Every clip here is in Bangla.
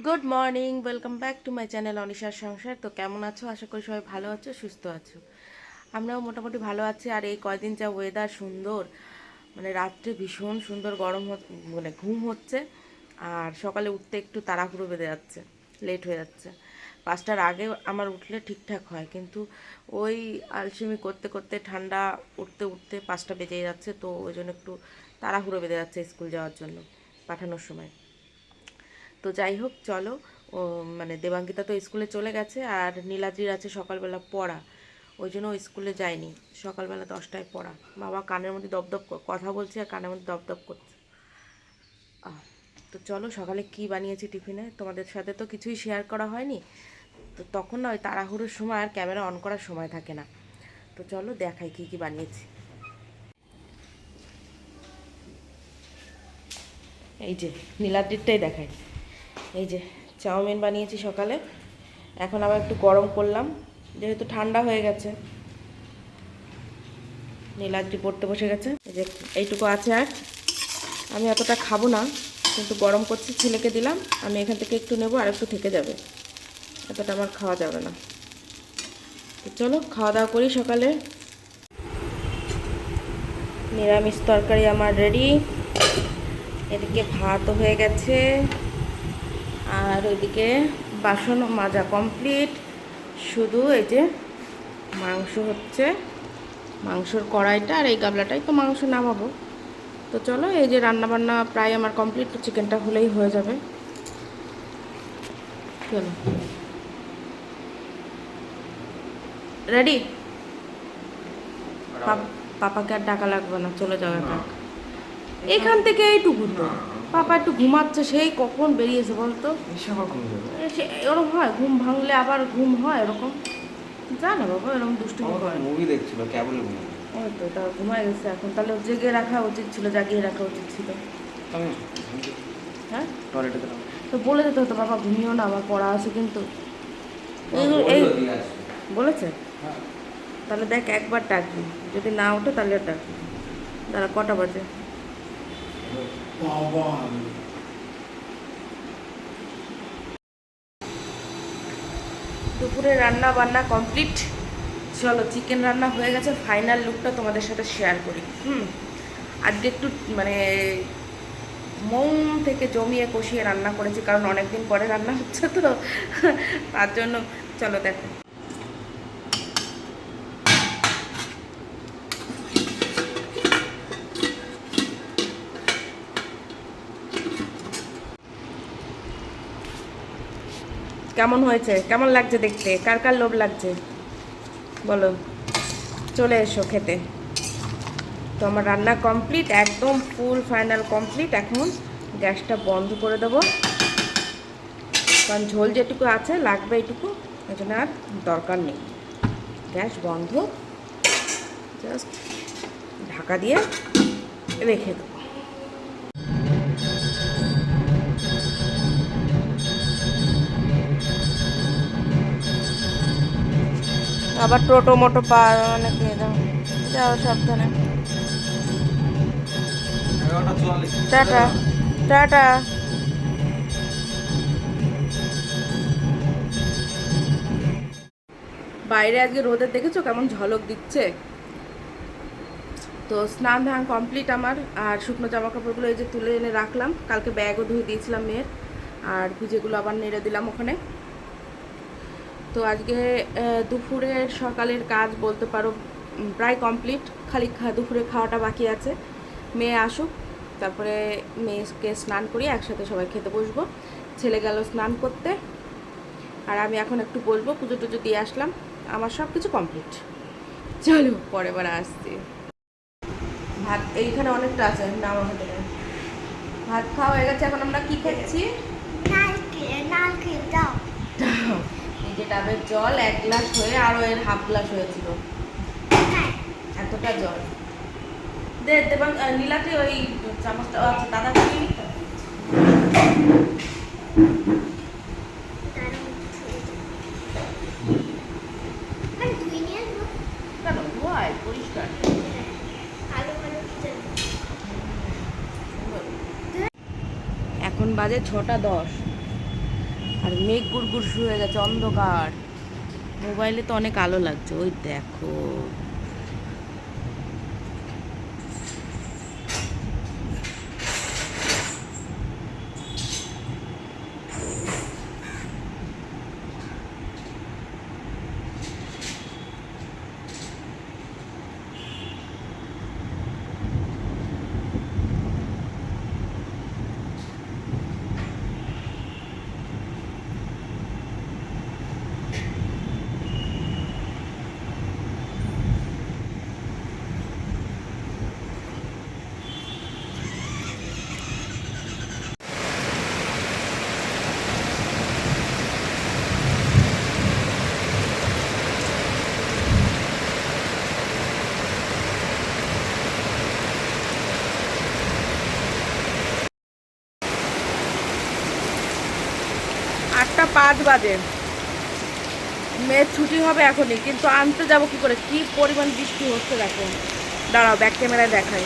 Good morning welcome back to my channel অনিশার সংসার তো কেমন আছো? আশা করি সবাই ভালো আছো, সুস্থ আছো। আমরাও মোটামুটি ভালো আছি। আর এই কয়দিন যা ওয়েদার সুন্দর মানে রাত্রে ভীষণ সুন্দর গরম মানে ঘুম হচ্ছে। আর সকালে উঠতে একটু তাড়াহুড়ো বেঁধে যাচ্ছে লেট হয়ে যাচ্ছে। পাঁচটার আগে আমার উঠলে ঠিকঠাক হয়, কিন্তু ওই আলসেমি করতে করতে ঠান্ডা উঠতে উঠতে পাঁচটা বেজে যাচ্ছে, তো ওই জন্য একটু তাড়াহুড়ো বেঁধে যাচ্ছে স্কুল যাওয়ার জন্য, পাঠানোর সময়। তো যাই হোক, চলো। ও মানে দেবাঙ্কিতা তো স্কুলে চলে গেছে আর নীলাদ্রির আছে সকালবেলা পড়া। ওই জন্য ও স্কুলে যায়নি। সকালবেলা দশটায় পড়া। বাবা কানের মধ্যে দপদপ কথা বলছে আর কানের মধ্যে দপদপ করছে। তো চলো, সকালে কি বানিয়েছি টিফিনে? তোমাদের সাথে তো কিছুই শেয়ার করা হয়নি। তো তখন না ওই তাড়াহুড়োর সময় আর ক্যামেরা অন করার সময় থাকে না। তো চলো, দেখাই কি কি বানিয়েছি। এই যে, নীলাদ্রিরটাই দেখাই। এই যে চাউমিন বানিয়েছি সকালে। এখন আবার একটু গরম করলাম। যেহেতু ঠান্ডা হয়ে গেছে। নীলাদ্রি পড়তে বসে গেছে। এই যে এইটুকু আছে আর। আমি এতটা খাব না, কিন্তু গরম করছি, ছেলেকে দিলাম। আমি এখান থেকে একটু নেব আর একটু থেকে যাবে। এতটা আমার খাওয়া যাবে না। তো চলো, খাওয়া দাওয়া করি সকালে। নিরামিষ তরকারি আমার রেডি। এদিকে ভাতও হয়ে গেছে। আর ওইদিকে বাসন মাজা কমপ্লিট শুধু এই যে মাংস হচ্ছে মাংসর কড়াইটা আর এই গাবলাটাই তো মাংস নামাবো। তো চলো এই যে রান্না বান্না প্রায় আমার কমপ্লিট তো চিকেনটা হলেই হয়ে যাবে। চলো। রেডি পাপাকে আর ডাকা লাগবে না চলে যাও একা। এখান থেকে এইটুকু তো। পাপা একটু ঘুমাচ্ছে সেই কখন বেরিয়েছে বলতো? এরকম হয় ঘুম ভাঙলে আবার ঘুম হয় এরকম। জানো বাবা এরকম দুষ্টুমি করে। মুভি দেখছিল কেবল ওই তো তা ঘুমায় গেছে এখন। তাহলে জেগে রাখা উচিত ছিল জাগিয়ে রাখা উচিত ছিল। হ্যাঁ? তো বলে দিতে হতো বাবা ঘুমিও না আমার পড়া আছে কিন্তু। এই বলেছে? তাহলে দেখ একবার ডাকবি। যদি না ওঠে তাহলে ডাকবি দাঁড়া কটা বাজে? দুপুরে রান্না বান্না কমপ্লিট। চলো চিকেন রান্না হয়ে গেছে। ফাইনাল লুকটা তোমাদের সাথে শেয়ার করি। হুম, আজকে একটু মানে মন থেকে জমিয়ে কষিয়ে রান্না করেছি, কারণ অনেকদিন পরে রান্না হচ্ছে তো, তার জন্য চলো দেখো। কেমন হয়েছে? কেমন লাগছে দেখতে? কার কার লোভ লাগছে? বলো। চলে এসো খেতে। তো আমার রান্না কমপ্লিট একদম ফুল ফাইনাল কমপ্লিট এখন গ্যাসটা বন্ধ করে দেবো। কারণ ঝোল যেটুকু আছে, লাগবে এইটুকু এখানে আর দরকার নেই। গ্যাস বন্ধ। জাস্ট ঢাকা দিয়ে রেখে দেবো। আবার টোটো, মোটো পা অনেকে দাও যাও, সাবধানে। টাটা। টাটা। বাইরে আজকে রোদের দেখেছ কেমন ঝলক দিচ্ছে? তো স্নান ধান কমপ্লিট আমার, আর শুকনো জামা কাপড়গুলো এই যে তুলে এনে রাখলাম। কালকে ব্যাগও ধুয়ে দিয়েছিলাম মেয়ের, আর ভিজেগুলো আবার নেড়ে দিলাম ওখানে। তো আজকে দুপুরের সকালের কাজ বলতে পারো প্রায় কমপ্লিট খালি দুপুরে খাওয়াটা বাকি আছে। মেয়ে আসুক, তারপরে মেয়েকে স্নান করিয়ে একসাথে সবাই খেতে বসবো। ছেলে গেল স্নান করতে। আর আমি এখন একটু বলব, পুজো টুজো দিয়ে আসলাম। আমার সব কিছু কমপ্লিট চলো, পরে বার আসছি। ভাত, এইখানে অনেকটা আছে নাম আমাদের ভাত খাওয়া হয়ে গেছে, এখন আমরা কি খাচ্ছি? নারকেল, দাও। যে ডাবের জল, এক গ্লাস হয়ে আরও এর হাফ গ্লাস হয়েছিল। হ্যাঁ এতটা জল। দে দেবাং নীলাতে ওই চামচটা, ও আচ্ছা দাদা কি এখন বাজে ছটা দশ। আর মেঘ গুড় শুরু হয়ে গেছে অন্ধকার। মোবাইলে তো অনেক আলো লাগছে ওই দেখো। পাঁচ বাজে। মেয়ের ছুটি হবে এখনই, কিন্তু আনতে যাব কি করে? কি পরিমাণ বৃষ্টি হচ্ছে দেখো। দাঁড়াও ব্যাক ক্যামেরায় দেখাই।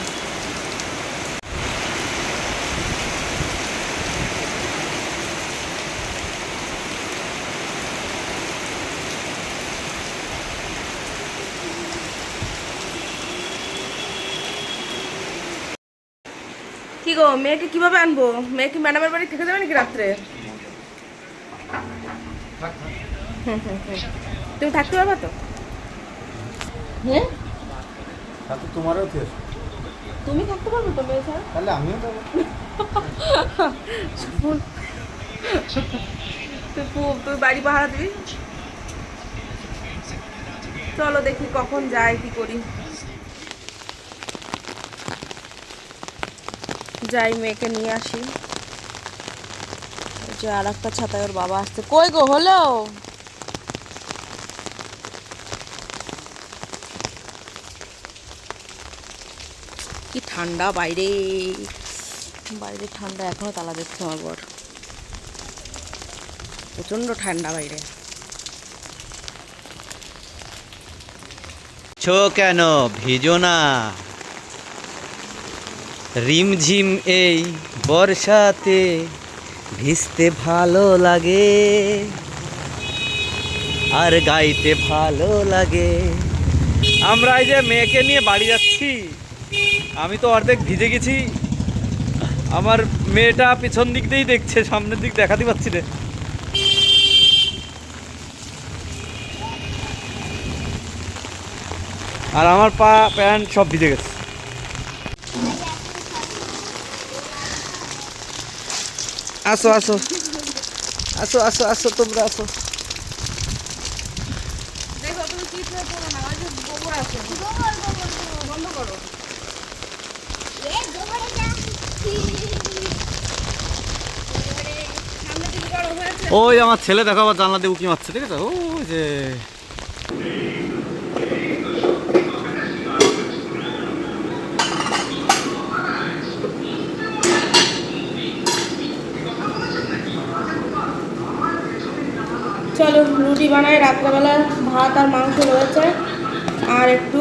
কি গো, মেয়েকে কীভাবে আনব? মেয়ে কি ম্যাডামের বাড়ি থেকে যাবে নাকি রাত্রে। তুমি থাকতে পারবে তো? হ্যাঁ? তোমারও তুমি থাকতে পারবে তো মেয়ে ছাড়া? তাহলে আমিও যাব তুই তুই বাড়ি পাহারা দিবি? চলো দেখি কখন যাই কি করি। যাই মেয়েকে নিয়ে আসি। যে আর একটা ছাতায় ওর বাবা আসছে। কই গো, হলো? কি ঠান্ডা বাইরে। বাইরে ঠান্ডা, এখনও তালা দিচ্ছে আমার বর প্রচণ্ড ঠান্ডা বাইরে। ছো কেন, ভিজো না। রিমঝিম এই বর্ষাতে ভিজতে ভালো লাগে, আর গাইতে ভালো লাগে। আমরা এই যে মেয়েকে নিয়ে বাড়ি যাচ্ছি, আমি তো অর্ধেক ভিজে গেছি। আমার মেয়েটা পিছন দিক দিয়েই দেখছে, সামনের দিক দেখাতে পাচ্ছি না। আর আমার পা, প্যান্ট সব ভিজে গেছে। আসো আসো। আসো আসো আসো তোমরা আসো। ওই আমার ছেলে দেখো আবার জানলা দিয়ে উকি মারছে ঠিক আছে? ওই যে। চলো, রুটি বানাই, রাত্রেবেলা ভাত আর মাংস রয়েছে। আর একটু,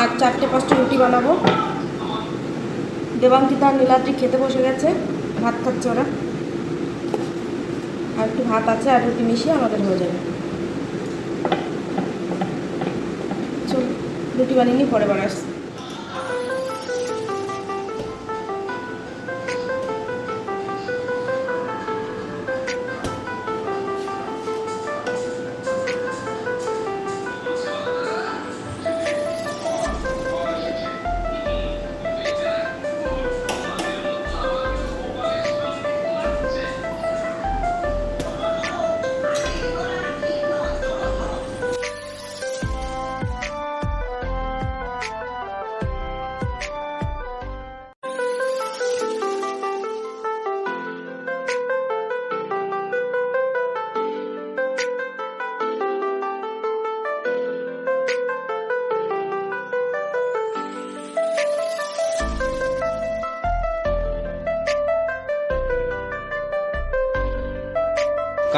আর চারটে পাঁচটা রুটি বানাবো। দেবাঙ্কিতা আর নীলাদ্রি খেতে বসে গেছে, ভাত খাচ্ছে ওরা। আর একটু ভাত আছে আর রুটি মিশিয়ে আমাদের হয়ে যাবে। চল, রুটি বানিয়ে নিয়ে পরে বানাস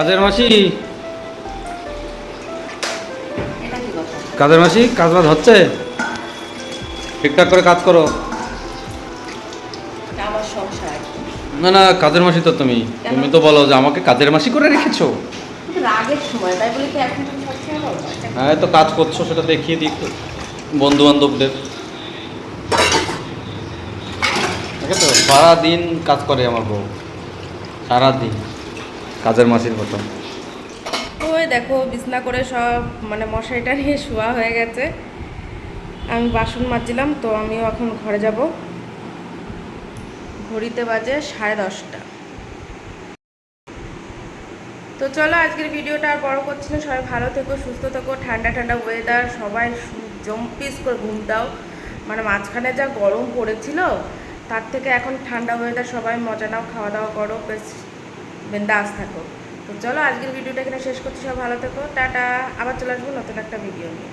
কাজের মাসি? কাজের মাসি কাজ বাজ হচ্ছে? ঠিকঠাক করে কাজ করো। না না কাজের মাসি তো তুমি। তুমি তো বলো যে আমাকে কাজের মাসি করে রেখেছো। হ্যাঁ তো কাজ করছ সেটা দেখিয়ে দিই বন্ধু বান্ধবদের ঠিক আছে? সারাদিন কাজ করে আমার বউ। সারাদিন। কাজের মাসির মতো। ওই দেখো, বিছনা করে সব মানে মশারিটা নিয়ে শোয়া হয়ে গেছে। আমি বাসন মাজছিলাম, তো আমিও এখন ঘরে যাব। ঘড়িতে বাজে সাড়ে দশটা। তো চলো, আজকের ভিডিওটা আর বড় করছি না। সবাই ভালো থেকো, সুস্থ থেকো। ঠান্ডা ঠান্ডা ওয়েদার সবাই জম্পিস করে ঘুম দাও। মানে মাঝখানে যা গরম পড়েছিল, তার থেকে এখন ঠান্ডা ওয়েদার সবাই মজা নাও, খাওয়া দাওয়া করো বেশ বিন্দাস থাকো। তো চলো আজকের ভিডিওটা এখানে শেষ করছি সব ভালো থেকো, টাটা। আবার চলে আসব নতুন একটা ভিডিও নিয়ে।